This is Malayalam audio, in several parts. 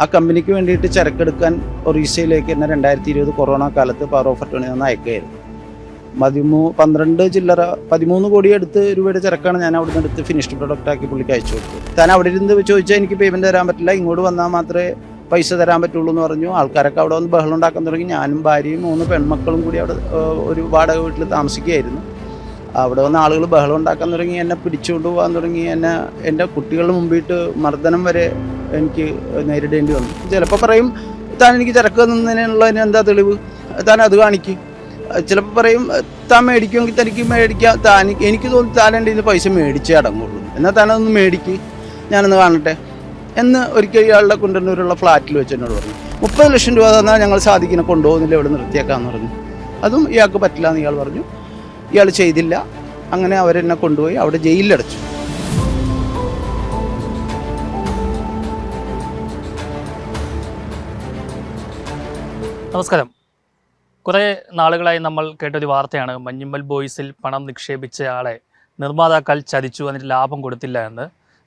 ആ കമ്പനിക്ക് വേണ്ടിയിട്ട് ചരക്കെടുക്കാൻ ഒറീസയിലേക്ക് തന്നെ രണ്ടായിരത്തി ഇരുപത് കൊറോണ കാലത്ത് പവർ ഓഫ് അറ്റോണി നിന്ന് അയക്കുകയായിരുന്നു. പതിമൂ പന്ത്രണ്ട് ചില്ലറ പതിമൂന്ന് കോടി എടുത്ത് രൂപയുടെ ചരക്കാണ് ഞാൻ അവിടെ നിന്ന് എടുത്ത് ഫിനിഷ്ഡ് പ്രൊഡക്റ്റ് ആക്കി പുള്ളിക്ക് അയച്ചു കൊടുത്തു താൻ അവിടെ ഇരുന്ന് ചോദിച്ചാൽ എനിക്ക് പേയ്മെന്റ് തരാൻ പറ്റില്ല ഇങ്ങോട്ട് വന്നാൽ മാത്രമേ പൈസ തരാൻ പറ്റുള്ളൂ എന്ന് പറഞ്ഞു. ആൾക്കാരൊക്കെ അവിടെ വന്ന് ബഹളം ഉണ്ടാക്കാൻ തുടങ്ങി. ഞാനും ഭാര്യയും മൂന്ന് പെൺമക്കളും കൂടി അവിടെ ഒരു വാടക വീട്ടിൽ താമസിക്കുകയായിരുന്നു. അവിടെ വന്ന് ആളുകൾ ബഹളം ഉണ്ടാക്കാൻ തുടങ്ങി എന്നെ പിടിച്ചുകൊണ്ട് പോകാൻ തുടങ്ങി. എന്നെ എന്റെ കുട്ടികളുടെ മുമ്പിട്ട് മർദ്ദനം വരെ എനിക്ക് നേരിടേണ്ടി വന്നു. ചിലപ്പോൾ പറയും താൻ എനിക്ക് ചരക്ക് തന്നതിനുള്ളതിന് എന്താ തെളിവ്? താൻ അത് കാണിക്കും. ചിലപ്പോൾ പറയും താൻ മേടിക്കുമെങ്കിൽ തനിക്ക് മേടിക്കാം. താൻ എനിക്ക് തോന്നി താൻ എന്റെ ഇന്ന് പൈസ മേടിച്ചേ അടങ്ങുള്ളൂ. എന്നാൽ താനൊന്ന് മേടിക്ക്. ഞാനൊന്ന് കാണട്ടെ. എന്ന് ഒരിക്കൽ ഇയാളുടെ കുണ്ടന്നൂരുള്ള ഫ്ലാറ്റിൽ വെച്ച് എന്നോട് പറഞ്ഞു. മുപ്പത് ലക്ഷം രൂപ തന്നാൽ ഞങ്ങൾ സാധിക്കിനെ കൊണ്ടുപോകുന്നില്ല ഇവിടെ നിർത്തിയേക്കാന്ന് പറഞ്ഞു. അതും ഇയാൾക്ക് പറ്റില്ല എന്ന് ഇയാൾ പറഞ്ഞു. ഇയാൾ ചെയ്തില്ല. അങ്ങനെ അവരെന്നെ കൊണ്ടുപോയി അവിടെ ജയിലിലടച്ചു. നമസ്കാരം. കുറേ നാളുകളായി നമ്മൾ കേട്ടൊരു വാർത്തയാണ് മഞ്ഞുമ്മൽ ബോയ്സിൽ പണം നിക്ഷേപിച്ച ആളെ നിർമ്മാതാക്കൾ ചതിച്ചു എന്നിട്ട് ലാഭം കൊടുത്തില്ല എന്ന്.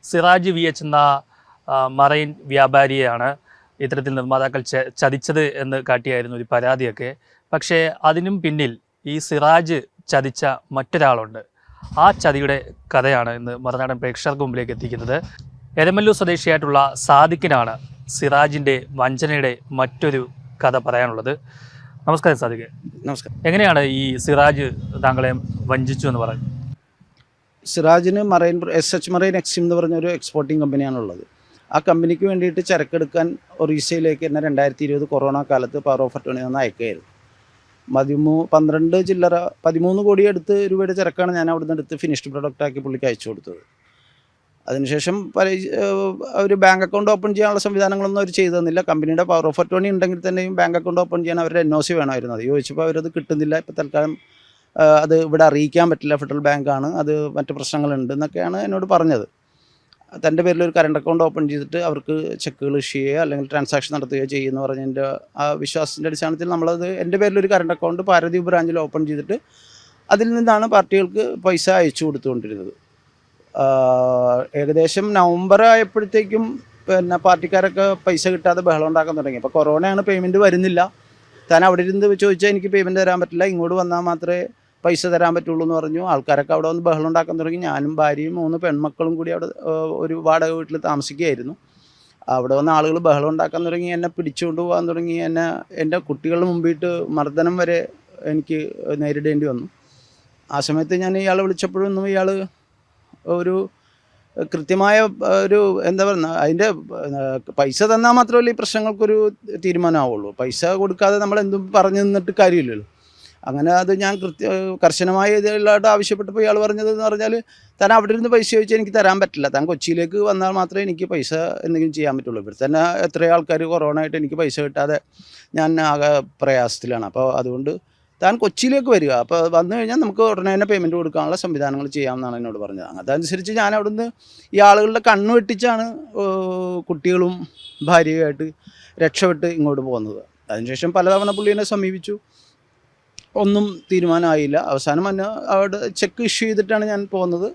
സിറാജ് വി എച്ച് എന്ന മറൈൻ വ്യാപാരിയെയാണ് ഇത്തരത്തിൽ നിർമ്മാതാക്കൾ ചതിച്ചത് എന്ന് കാട്ടിയായിരുന്നു ഒരു പരാതിയൊക്കെ. പക്ഷേ അതിനും പിന്നിൽ ഈ സിറാജ് ചതിച്ച മറ്റൊരാളുണ്ട്. ആ ചതിയുടെ കഥയാണ് ഇന്ന് മറുനാടൻ പ്രേക്ഷകർക്ക് മുമ്പിലേക്ക് എത്തിക്കുന്നത്. എരമല്ലൂർ സ്വദേശിയായിട്ടുള്ള സാദിഖിനാണ് സിറാജിന്റെ വഞ്ചനയുടെ മറ്റൊരു കഥ പറയാനുള്ളത്. നമസ്കാരം സാദിഖ്. നമസ്കാരം. എങ്ങനെയാണ് ഈ സിറാജ് താങ്കളെ വഞ്ചിച്ചു എന്ന് പറയുന്നത്? സിറാജിന് marine S H marine exim എന്ന് പറഞ്ഞ ഒരു എക്സ്പോർട്ടിംഗ് കമ്പനിയാണുള്ളത് ആ കമ്പനിക്ക് വേണ്ടിയിട്ട് ചരക്കെടുക്കാൻ ഒറീസയിലേക്ക് തന്നെ രണ്ടായിരത്തി ഇരുപത് കൊറോണ കാലത്ത് പവർ ഓഫ് അറ്റോണി നിന്ന് അയക്കുകയായിരുന്നു. പതിമൂ പന്ത്രണ്ട് ചില്ലറ പതിമൂന്ന് കോടി അടുത്ത് രൂപയുടെ ചരക്കാണ് ഞാൻ അവിടുന്ന് എടുത്ത് ഫിനിഷ്ഡ് പ്രൊഡക്റ്റ് ആക്കി പുള്ളിക്ക് അയച്ചു കൊടുത്തത്. അതിനുശേഷം പല അവർ ബാങ്ക് അക്കൗണ്ട് ഓപ്പൺ ചെയ്യാനുള്ള സംവിധാനങ്ങളൊന്നും അവർ ചെയ്തു തന്നില്ല. കമ്പനിയുടെ പവർ ഓഫ് അറ്റോണി ഉണ്ടെങ്കിൽ തന്നെയും ബാങ്ക് അക്കൗണ്ട് ഓപ്പൺ ചെയ്യാൻ അവരുടെ എൻ ഒ സി വേണമായിരുന്നു. അത് ചോദിച്ചപ്പോൾ അവരത് കിട്ടുന്നില്ല. ഇപ്പോൾ തൽക്കാലം അത് ഇവിടെ അറിയിക്കാൻ പറ്റില്ല. ഫെഡറൽ ബാങ്കാണ്. അത് മറ്റ് പ്രശ്നങ്ങളുണ്ട് എന്നൊക്കെയാണ് എന്നോട് പറഞ്ഞത്. തന്റെ പേരിൽ ഒരു കറണ്ട് അക്കൗണ്ട് ഓപ്പൺ ചെയ്തിട്ട് അവർക്ക് ചെക്കുകൾ ഇഷ്യൂ ചെയ്യുക അല്ലെങ്കിൽ ട്രാൻസാക്ഷൻ നടത്തുകയോ ചെയ്യുമെന്ന് പറഞ്ഞതിന്റെ ആ വിശ്വാസത്തിന്റെ അടിസ്ഥാനത്തിൽ നമ്മളത് എന്റെ പേരിൽ ഒരു കറണ്ട് അക്കൗണ്ട് പാരദ്വീപ് ബ്രാഞ്ചിൽ ഓപ്പൺ ചെയ്തിട്ട് അതിൽ നിന്നാണ് പാർട്ടികൾക്ക് പൈസ അയച്ചു കൊടുത്തുകൊണ്ടിരുന്നത്. ഏകദേശം നവംബർ ആയപ്പോഴത്തേക്കും പിന്നെ പാർട്ടിക്കാരൊക്കെ പൈസ കിട്ടാതെ ബഹളം ഉണ്ടാക്കാൻ തുടങ്ങി. അപ്പോൾ കൊറോണയാണ് പേയ്മെന്റ് വരുന്നില്ല. താൻ അവിടെ ഇരുന്ന് ചോദിച്ചാൽ എനിക്ക് പേയ്മെന്റ് തരാൻ പറ്റില്ല. ഇങ്ങോട്ട് വന്നാൽ മാത്രമേ പൈസ തരാൻ പറ്റുള്ളൂ എന്ന് പറഞ്ഞു. ആൾക്കാരൊക്കെ അവിടെ വന്ന് ബഹളം ഉണ്ടാക്കാൻ തുടങ്ങി. ഞാനും ഭാര്യയും മൂന്ന് പെൺമക്കളും കൂടി അവിടെ ഒരു വാടക വീട്ടിൽ താമസിക്കുകയായിരുന്നു. അവിടെ വന്ന് ആളുകൾ ബഹളം ഉണ്ടാക്കാൻ തുടങ്ങി. എന്നെ പിടിച്ചുകൊണ്ട് പോകാൻ തുടങ്ങി. എന്നെ എന്റെ കുട്ടികളുടെ മുമ്പിട്ട് മർദ്ദനം വരെ എനിക്ക് നേരിടേണ്ടി വന്നു. ആ സമയത്ത് ഞാൻ ഇയാളെ വിളിച്ചപ്പോഴൊന്നും ഇയാൾ ഒരു കൃത്യമായ ഒരു എന്താ പറയുക അതിന്റെ പൈസ തന്നാൽ മാത്രമല്ല ഈ പ്രശ്നങ്ങൾക്കൊരു തീരുമാനമാവുള്ളൂ. പൈസ കൊടുക്കാതെ നമ്മൾ എന്തും പറഞ്ഞു നിന്നിട്ട് കാര്യമില്ലല്ലോ. അങ്ങനെ അത് ഞാൻ കൃത്യ കർശനമായ ഇതിലായിട്ട് ആവശ്യപ്പെട്ടപ്പോൾ ഇയാൾ പറഞ്ഞത് എന്ന് പറഞ്ഞാൽ താൻ അവിടെ ഇരുന്ന് പൈസ ചോദിച്ചാൽ എനിക്ക് തരാൻ പറ്റില്ല. താൻ കൊച്ചിയിലേക്ക് വന്നാൽ മാത്രമേ എനിക്ക് പൈസ എന്തെങ്കിലും ചെയ്യാൻ പറ്റുള്ളൂ. ഇവിടെ തന്നെ എത്ര ആൾക്കാർ കൊറോണ ആയിട്ട് എനിക്ക് പൈസ കിട്ടാതെ ഞാൻ ആകെ പ്രയാസത്തിലാണ്. അപ്പോൾ അതുകൊണ്ട് താൻ കൊച്ചിയിലേക്ക് വരിക. അപ്പോൾ വന്നു കഴിഞ്ഞാൽ നമുക്ക് ഉടനെ തന്നെ പേയ്മെന്റ് കൊടുക്കാനുള്ള സംവിധാനങ്ങൾ ചെയ്യാമെന്നാണ് എന്നോട് പറഞ്ഞത്. അതനുസരിച്ച് ഞാൻ അവിടുന്ന് ഈ ആളുകളുടെ കണ്ണ് വെട്ടിച്ചാണ് കുട്ടികളും ഭാര്യയുമായിട്ട് രക്ഷപ്പെട്ട് ഇങ്ങോട്ട് പോകുന്നത്. അതിനുശേഷം പലതവണ പുള്ളിനെ സമീപിച്ചു. ഒന്നും തീരുമാനമായില്ല. അവസാനം എന്നെ അവിടെ ചെക്ക് ഇഷ്യൂ ചെയ്തിട്ടാണ് ഞാൻ പോകുന്നത്.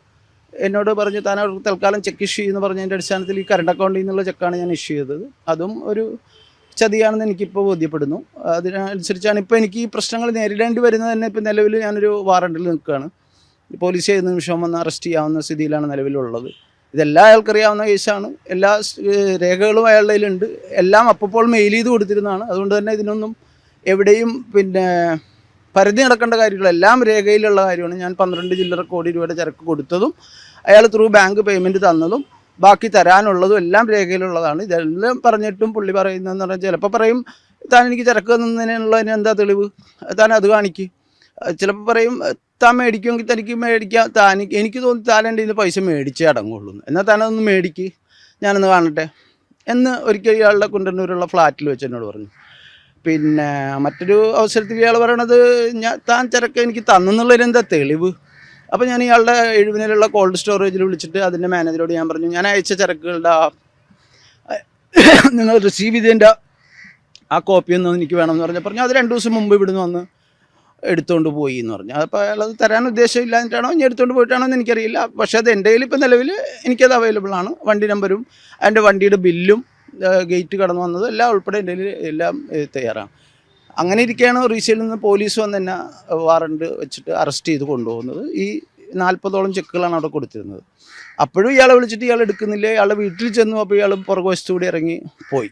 എന്നോട് പറഞ്ഞു താൻ അവർക്ക് തൽക്കാലം ചെക്ക് ഇഷ്യൂ എന്ന് പറഞ്ഞതിന്റെ അടിസ്ഥാനത്തിൽ ഈ കറണ്ട് അക്കൗണ്ടിൽ നിന്നുള്ള ചെക്കാണ് ഞാൻ ഇഷ്യൂ ചെയ്തത്. അതും ഒരു ചതിയാണെന്ന് എനിക്കിപ്പോൾ ബോധ്യപ്പെടുന്നു. അതിനനുസരിച്ചാണ് ഇപ്പോൾ എനിക്ക് ഈ പ്രശ്നങ്ങൾ നേരിടേണ്ടി വരുന്നത് തന്നെ ഇപ്പോൾ നിലവിൽ ഞാനൊരു വാറണ്ടിൽ നിൽക്കുകയാണ്. പോലീസ് ചെയ്യുന്ന നിമിഷം വന്ന് അറസ്റ്റ് ചെയ്യാവുന്ന സ്ഥിതിയിലാണ് നിലവിലുള്ളത്. ഇതെല്ലാം അയാൾക്കറിയാവുന്ന കേസാണ്. എല്ലാ രേഖകളും അയാളുടെ കയ്യിലുണ്ട്. എല്ലാം അപ്പോൾ മെയിൽ ചെയ്ത് കൊടുത്തിരുന്നതാണ്. അതുകൊണ്ട് തന്നെ ഇതിനൊന്നും എവിടെയും പിന്നെ പരിധി നടക്കേണ്ട കാര്യങ്ങൾ എല്ലാം രേഖയിലുള്ള കാര്യമാണ്. ഞാൻ പന്ത്രണ്ട് ചില്ലറ കോടി രൂപയുടെ ചരക്ക് കൊടുത്തതും അയാൾ ത്രൂ ബാങ്ക് പേയ്മെന്റ് തന്നതും ബാക്കി തരാനുള്ളതും എല്ലാം രേഖയിലുള്ളതാണ്. ഇതെല്ലാം പറഞ്ഞിട്ടും പുള്ളി പറയുന്നതെന്ന് പറഞ്ഞാൽ ചിലപ്പോൾ പറയും താൻ എനിക്ക് ചരക്ക് തന്നതിനുള്ളതിന് എന്താ തെളിവ്? താൻ അത് കാണിക്ക്. ചിലപ്പോൾ പറയും താൻ മേടിക്കുമെങ്കിൽ തനിക്ക് മേടിക്കാം. താൻ എനിക്ക് തോന്നി താൻ എന്റെ ഇതിൽ പൈസ മേടിച്ചേ അടങ്ങുള്ളൂ. എന്ന്. എന്നാൽ താനതൊന്ന് മേടിക്ക്. ഞാനൊന്ന് കാണട്ടെ. എന്ന് ഒരിക്കൽ ഇയാളുടെ കുണ്ടന്നൂരുള്ള ഫ്ലാറ്റിൽ വെച്ച് എന്നോട് പറഞ്ഞു. പിന്നെ മറ്റൊരു അവസരത്തിൽ ഇയാൾ പറയണത് ഞാൻ താൻ ചരക്ക് എനിക്ക് തന്നെന്നുള്ളതിന് എന്താ തെളിവ്? അപ്പോൾ ഞാൻ ഇയാളുടെ എഴുപതിനുള്ള കോൾഡ് സ്റ്റോറേജിൽ വിളിച്ചിട്ട് അതിന്റെ മാനേജറോട് ഞാൻ പറഞ്ഞു ഞാൻ അയച്ച ചരക്കുകളുടെ ആ നിങ്ങൾ റിസീവ് ചെയ്തതിന്റെ ആ കോപ്പി ഒന്ന് എനിക്ക് വേണമെന്ന് പറഞ്ഞു. പറഞ്ഞു അത് രണ്ട് ദിവസം മുമ്പ് ഇവിടുന്ന് വന്ന് എടുത്തുകൊണ്ട് പോയി എന്ന് പറഞ്ഞു. അപ്പോൾ അയാൾ അത് തരാൻ ഉദ്ദേശമില്ലാഞ്ഞിട്ടാണോ ഇനി എടുത്തുകൊണ്ട് പോയിട്ടാണോ എന്ന് എനിക്കറിയില്ല. പക്ഷേ അത് എന്റെ കയ്യിൽ ഇപ്പോൾ നിലവിൽ എനിക്കത് അവൈലബിൾ ആണ്. വണ്ടി നമ്പരും അതിന്റെ വണ്ടിയുടെ ബില്ലും ഗേറ്റ് കടന്നു വന്നതും എല്ലാം ഉൾപ്പെടെ എന്റെ എല്ലാം തയ്യാറാണ്. അങ്ങനെ ഇരിക്കുകയാണ് റീസെയിൽ നിന്ന് പോലീസ് വന്ന് തന്നെ വാറണ്ട് വെച്ചിട്ട് അറസ്റ്റ് ചെയ്ത് കൊണ്ടുപോകുന്നത്. ഈ നാൽപ്പതോളം ചെക്കുകളാണ് അവിടെ കൊടുത്തിരുന്നത്. അപ്പോഴും ഇയാളെ വിളിച്ചിട്ട് ഇയാൾ എടുക്കുന്നില്ല. ഇയാളെ വീട്ടിൽ ചെന്നു അപ്പോൾ ഇയാൾ പുറകുവശത്തുകൂടി ഇറങ്ങി പോയി.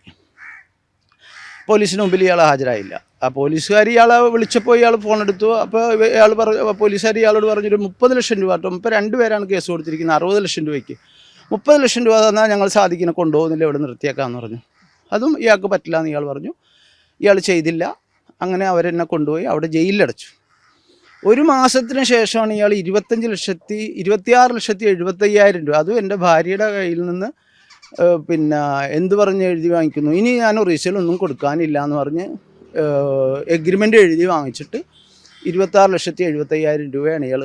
പോലീസിന് മുമ്പിൽ ഇയാൾ ഹാജരായില്ല. ആ പോലീസുകാർ ഇയാളെ വിളിച്ചപ്പോൾ ഇയാൾ ഫോൺ എടുത്തു. അപ്പോൾ ഇയാൾ പറഞ്ഞു പോലീസുകാർ ഇയാളോട് പറഞ്ഞൊരു മുപ്പത് ലക്ഷം രൂപ കേട്ടോ. ഇപ്പോൾ രണ്ട് പേരാണ് കേസ് കൊടുത്തിരിക്കുന്നത്. അറുപത് ലക്ഷം രൂപയ്ക്ക്. മുപ്പത് ലക്ഷം രൂപ തന്നാൽ ഞങ്ങൾ സാധിക്കുന്ന കൊണ്ടുപോകുന്നില്ല ഇവിടെ നിർത്തിയേക്കാമെന്ന് പറഞ്ഞു. അതും ഇയാൾക്ക് പറ്റില്ല എന്ന് ഇയാൾ പറഞ്ഞു. ഇയാൾ ചെയ്തില്ല. അങ്ങനെ അവരെന്നെ കൊണ്ടുപോയി അവിടെ ജയിലിലടച്ചു. ഒരു മാസത്തിന് ശേഷമാണ് ഇയാൾ ഇരുപത്തഞ്ച് ലക്ഷത്തി ഇരുപത്തിയാറ് ലക്ഷത്തി എഴുപത്തയ്യായിരം രൂപ. അതും എന്റെ ഭാര്യയുടെ കയ്യിൽ നിന്ന് പിന്നെ എന്ത് പറഞ്ഞ് എഴുതി വാങ്ങിക്കുന്നു. ഇനി ഞാൻ ഒറീസയിലൊന്നും കൊടുക്കാനില്ല എന്ന് പറഞ്ഞ് എഗ്രിമെന്റ് എഴുതി വാങ്ങിച്ചിട്ട് ഇരുപത്താറ് ലക്ഷത്തി എഴുപത്തയ്യായിരം രൂപയാണ് ഇയാൾ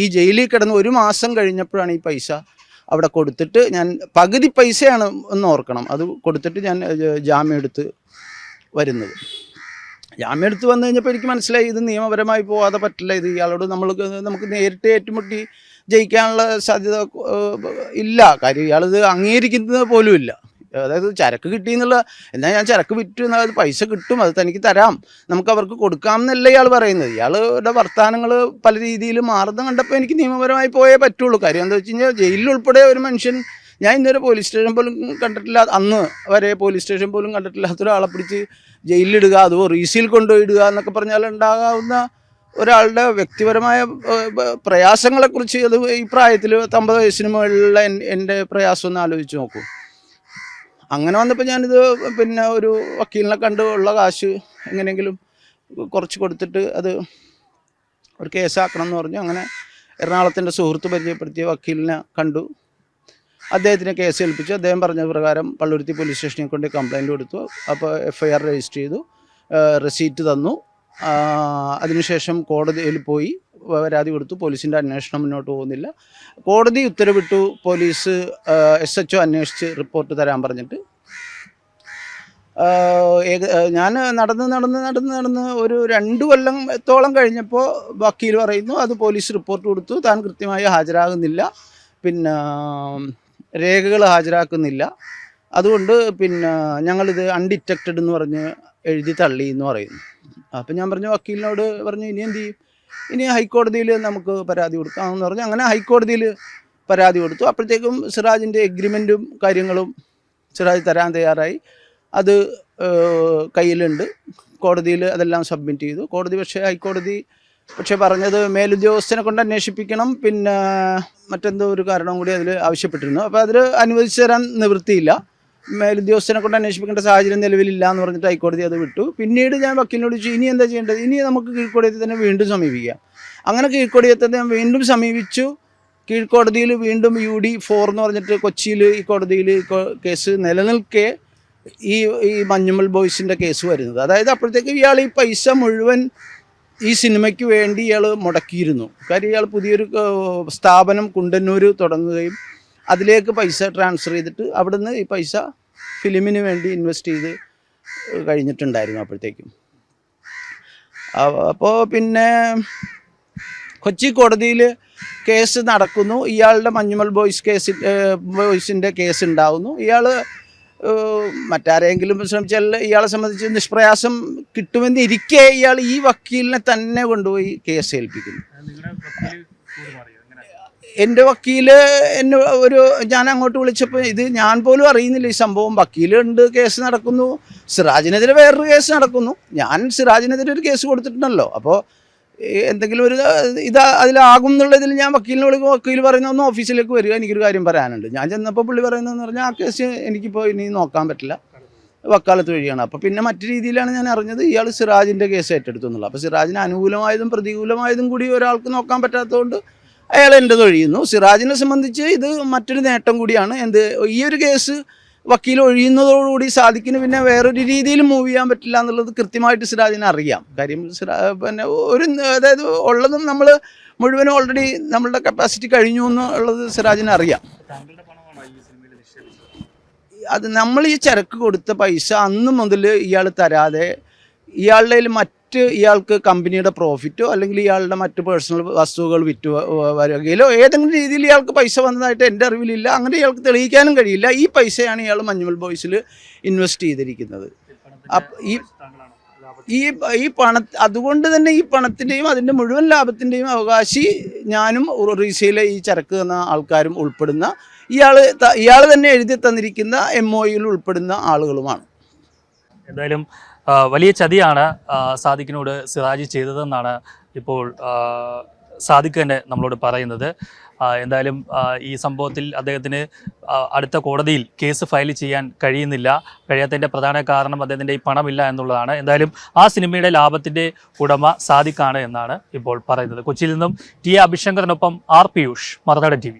ഈ ജയിലിൽ കിടന്ന് ഒരു മാസം കഴിഞ്ഞപ്പോഴാണ് ഈ പൈസ അവിടെ കൊടുത്തിട്ട് ഞാൻ പകുതി പൈസയാണ് എന്ന് ഓർക്കണം. അത് കൊടുത്തിട്ട് ഞാൻ ജാമ്യം എടുത്ത് വരുന്നത്. ജാമ്യം എടുത്ത് വന്നു കഴിഞ്ഞപ്പോൾ എനിക്ക് മനസ്സിലായി ഇത് നിയമപരമായി പോകാതെ പറ്റില്ല. ഇത് ഇയാളോട് നമ്മൾ നമുക്ക് നേരിട്ട് ഏറ്റുമുട്ടി ജയിക്കാനുള്ള സാധ്യത ഇല്ല. കാര്യം ഇയാളിത് അംഗീകരിക്കുന്നത് പോലും ഇല്ല. അതായത് ചരക്ക് കിട്ടി എന്നുള്ള എന്നാൽ ഞാൻ ചരക്ക് വിറ്റു എന്നാൽ അത് പൈസ കിട്ടും അത് തനിക്ക് തരാം. നമുക്ക് അവർക്ക് കൊടുക്കാം എന്നല്ല ഇയാൾ പറയുന്നത്. ഇയാളുടെ വർത്തമാനങ്ങൾ പല രീതിയിൽ മാറുന്ന കണ്ടപ്പോൾ എനിക്ക് നിയമപരമായി പോയേ പറ്റുള്ളൂ. കാര്യം എന്താ വെച്ച് കഴിഞ്ഞാൽ ജയിലിൽ ഉൾപ്പെടെ ഒരു മനുഷ്യൻ ഞാൻ ഇന്നുവരെ പോലീസ് സ്റ്റേഷൻ പോലും കണ്ടിട്ടില്ല അന്ന് വരെ പോലീസ് സ്റ്റേഷൻ പോലും കണ്ടിട്ടില്ലാത്ത ഒരാളെ പിടിച്ച് ജയിലിലിടുക അതോ റീസിൽ കൊണ്ടുപോയിടുക എന്നൊക്കെ പറഞ്ഞാൽ ഉണ്ടാകാവുന്ന ഒരാളുടെ വ്യക്തിപരമായ പ്രയാസങ്ങളെക്കുറിച്ച് അത് ഈ പ്രായത്തിൽ അമ്പത് വയസ്സിന് മുകളിലുള്ള എന്റെ പ്രയാസം ഒന്ന് ആലോചിച്ച് നോക്കൂ. അങ്ങനെ വന്നപ്പോൾ ഞാനിത് പിന്നെ ഒരു വക്കീലിനെ കണ്ട് ഉള്ള കാശ് എങ്ങനെയെങ്കിലും കുറച്ച് കൊടുത്തിട്ട് അത് ഒരു കേസാക്കണം എന്ന് പറഞ്ഞു. അങ്ങനെ എറണാകുളത്തിന്റെ സുഹൃത്ത് പരിചയപ്പെടുത്തിയ വക്കീലിനെ കണ്ടു. അദ്ദേഹത്തിനെ കേസ് ഏൽപ്പിച്ചു. അദ്ദേഹം പറഞ്ഞ പ്രകാരം പള്ളുരുത്തി പോലീസ് സ്റ്റേഷനിൽ കൊണ്ട് കംപ്ലയിന്റ് കൊടുത്തു. അപ്പോൾ എഫ് രജിസ്റ്റർ ചെയ്തു. റെസീറ്റ് തന്നു. അതിനുശേഷം കോടതിയിൽ പോയി പരാതി കൊടുത്തു. പോലീസിന്റെ അന്വേഷണം മുന്നോട്ട് പോകുന്നില്ല. കോടതി ഉത്തരവിട്ടു. പോലീസ് എസ് എച്ച് ഒ അന്വേഷിച്ച് റിപ്പോർട്ട് തരാൻ പറഞ്ഞിട്ട്. ഞാൻ നടന്ന് നടന്ന് നടന്ന് നടന്ന് ഒരു രണ്ട് കൊല്ലത്തോളം കഴിഞ്ഞപ്പോൾ വക്കീൽ പറയുന്നു അത് പോലീസ് റിപ്പോർട്ട് കൊടുത്തു. താൻ കൃത്യമായി ഹാജരാകുന്നില്ല. പിന്നെ രേഖകൾ ഹാജരാക്കുന്നില്ല. അതുകൊണ്ട് പിന്നെ ഞങ്ങളിത് അൺഡിറ്റക്റ്റഡ് എന്ന് പറഞ്ഞ് എഴുതി തള്ളി എന്ന് പറയുന്നു. അപ്പം ഞാൻ പറഞ്ഞു വക്കീലിനോട് പറഞ്ഞു ഇനി എന്ത് ചെയ്യും? ഇനി ഹൈക്കോടതിയിൽ നമുക്ക് പരാതി കൊടുക്കാം എന്ന് പറഞ്ഞു. അങ്ങനെ ഹൈക്കോടതിയിൽ പരാതി കൊടുത്തു. അപ്പോഴത്തേക്കും സിറാജിന്റെ എഗ്രിമെന്റും കാര്യങ്ങളും സിറാജ് തരാൻ തയ്യാറായി. അത് കയ്യിലുണ്ട്. കോടതിയിൽ അതെല്ലാം സബ്മിറ്റ് ചെയ്തു. കോടതി പക്ഷേ ഹൈക്കോടതി പക്ഷേ പറഞ്ഞത് മേലുദ്യോഗസ്ഥനെ കൊണ്ട് അന്വേഷിപ്പിക്കണം. പിന്നെ മറ്റെന്തോ ഒരു കാരണം കൂടി അതിൽ ആവശ്യപ്പെട്ടിരുന്നു. അപ്പോൾ അതിൽ അനുവദിച്ചു തരാൻ നിവൃത്തിയില്ല. മേലുദ്യോഗസ്ഥനെ കൊണ്ട് അന്വേഷിപ്പിക്കേണ്ട സാഹചര്യം നിലവിലില്ല എന്ന് പറഞ്ഞിട്ട് ഹൈക്കോടതി അത് വിട്ടു. പിന്നീട് ഞാൻ വക്കീലിനോട് ചോദിച്ചു ഇനി എന്താ ചെയ്യേണ്ടത്? ഇനി നമുക്ക് കീഴ്ക്കോടതിയെ തന്നെ വീണ്ടും സമീപിക്കാം. അങ്ങനെ കീഴ്ക്കോടതിയെ ഞാൻ വീണ്ടും സമീപിച്ചു. കീഴ്ക്കോടതിയിൽ വീണ്ടും യു ഡി ഫോർ എന്ന് പറഞ്ഞിട്ട് കൊച്ചിയിൽ ഈ കോടതിയിൽ കേസ് നിലനിൽക്കെ ഈ ഈ മഞ്ഞുമൽ ബോയ്സിന്റെ കേസ് വരുന്നത്. അതായത് അപ്പോഴത്തേക്ക് ഇയാൾ ഈ പൈസ മുഴുവൻ ഈ സിനിമയ്ക്ക് വേണ്ടി ഇയാൾ മുടക്കിയിരുന്നു. കാര്യം ഇയാൾ പുതിയൊരു സ്ഥാപനം കുണ്ടന്നൂർ തുടങ്ങുകയും അതിലേക്ക് പൈസ ട്രാൻസ്ഫർ ചെയ്തിട്ട് അവിടുന്ന് ഈ പൈസ ഫിലിമിന് വേണ്ടി ഇൻവെസ്റ്റ് ചെയ്ത് കഴിഞ്ഞിട്ടുണ്ടായിരുന്നു അപ്പോഴത്തേക്കും. അപ്പോൾ പിന്നെ കൊച്ചി കോടതിയിൽ കേസ് നടക്കുന്നു. ഇയാളുടെ മഞ്ഞുമൽ ബോയ്സ് കേസ് ബോയ്സിന്റെ കേസ് ഉണ്ടാവുന്നു. ഇയാൾ മറ്റാരെങ്കിലും ശ്രമിച്ചാൽ ഇയാളെ സംബന്ധിച്ച് നിഷ്പ്രയാസം കിട്ടുമെന്ന് ഇരിക്കെ ഇയാൾ ഈ വക്കീലിനെ തന്നെ കൊണ്ടുപോയി കേസ് ഏൽപ്പിക്കുന്നു. എന്റെ വക്കീൽ എന്നെ ഒരു ഞാൻ അങ്ങോട്ട് വിളിച്ചപ്പോൾ ഇത് ഞാൻ പോലും അറിയുന്നില്ല ഈ സംഭവം. വക്കീലുണ്ട് കേസ് നടക്കുന്നു. സിറാജിനെതിരെ വേറൊരു കേസ് നടക്കുന്നു. ഞാൻ സിറാജിനെതിരെ ഒരു കേസ് കൊടുത്തിട്ടുണ്ടല്ലോ. അപ്പോൾ എന്തെങ്കിലും ഒരു ഇത് അതിലാകും എന്നുള്ളതിൽ ഞാൻ വക്കീലിനെ വിളിക്കും വക്കീൽ പറയുന്ന ഒന്ന് ഓഫീസിലേക്ക് വരിക എനിക്കൊരു കാര്യം പറയാനുണ്ട്. ഞാൻ ചെന്നപ്പോൾ പുള്ളി പറയുന്നതെന്ന് പറഞ്ഞാൽ ആ കേസ് എനിക്കിപ്പോൾ ഇനി നോക്കാൻ പറ്റില്ല. വക്കാലത്ത് വഴിയാണ്. അപ്പോൾ പിന്നെ മറ്റു രീതിയിലാണ് ഞാൻ അറിഞ്ഞത് ഇയാൾ സിറാജിന്റെ കേസ് ഏറ്റെടുത്തു എന്നുള്ളത്. അപ്പോൾ സിറാജിന് അനുകൂലമായതും പ്രതികൂലമായതും കൂടി ഒരാൾക്ക് നോക്കാൻ പറ്റാത്തതുകൊണ്ട് അയാൾ എന്റെ തൊഴിയുന്നു സിറാജിനെ സംബന്ധിച്ച് ഇത് മറ്റൊരു നേട്ടം കൂടിയാണ്. എന്ത് ഈ ഒരു കേസ് വക്കീൽ ഒഴിയുന്നതോടുകൂടി സാദിക്കിന് പിന്നെ വേറൊരു രീതിയിൽ മൂവ് ചെയ്യാൻ പറ്റില്ല എന്നുള്ളത് കൃത്യമായിട്ട് സിറാജിനെ അറിയാം. കാര്യം സിറാ പിന്നെ ഒരു അതായത് ഉള്ളതും നമ്മൾ മുഴുവനും ഓൾറെഡി നമ്മളുടെ കപ്പാസിറ്റി കഴിഞ്ഞു എന്നുള്ളത് സിറാജിനെ അറിയാം. അത് നമ്മൾ ഈ ചരക്ക് കൊടുത്ത പൈസ അന്ന് മുതൽ ഇയാൾ തരാതെ ഇയാളുടെ മറ്റ് ഇയാൾക്ക് കമ്പനിയുടെ പ്രോഫിറ്റോ അല്ലെങ്കിൽ ഇയാളുടെ മറ്റ് പേഴ്സണൽ വസ്തുക്കൾ വിറ്റ് വരികയിലോ ഏതെങ്കിലും രീതിയിൽ ഇയാൾക്ക് പൈസ വന്നതായിട്ട് എന്റെ അറിവിലില്ല അങ്ങനെ ഇയാൾക്ക് തെളിയിക്കാനും കഴിയില്ല. ഈ പൈസയാണ് ഇയാൾ മഞ്ഞുമൽ ബോയ്സിൽ ഇൻവെസ്റ്റ് ചെയ്തിരിക്കുന്നത്. ഈ ഈ ഈ പണ അതുകൊണ്ട് തന്നെ ഈ പണത്തിന്റെയും അതിന്റെ മുഴുവൻ ലാഭത്തിന്റെയും അവകാശി ഞാനും ഒറീസയിലെ ഈ ചരക്ക് തന്ന ആൾക്കാരും ഉൾപ്പെടുന്ന ഇയാൾ ഇയാൾ തന്നെ എഴുതി തന്നിരിക്കുന്ന എം ഒയിൽ ഉൾപ്പെടുന്ന ആളുകളുമാണ്. എന്തായാലും വലിയ ചതിയാണ് സാദിഖിനോട് സിറാജ് ചെയ്തതെന്നാണ് ഇപ്പോൾ സാദിഖ് തന്നെ നമ്മളോട് പറയുന്നത്. എന്തായാലും ഈ സംഭവത്തിൽ അദ്ദേഹത്തിന് അടുത്ത കോടതിയിൽ കേസ് ഫയൽ ചെയ്യാൻ കഴിയുന്നില്ല. കഴിയാത്തതിന്റെ പ്രധാന കാരണം അദ്ദേഹത്തിന്റെ ഈ പണമില്ല എന്നുള്ളതാണ്. എന്തായാലും ആ സിനിമയുടെ ലാഭത്തിന്റെ ഉടമ സാദിഖാണ് എന്നാണ് ഇപ്പോൾ പറയുന്നത്. കൊച്ചിയിൽ നിന്നും ടി അഭിശങ്കറിനൊപ്പം ആർ പിയൂഷ് മറുനാടൻ ടി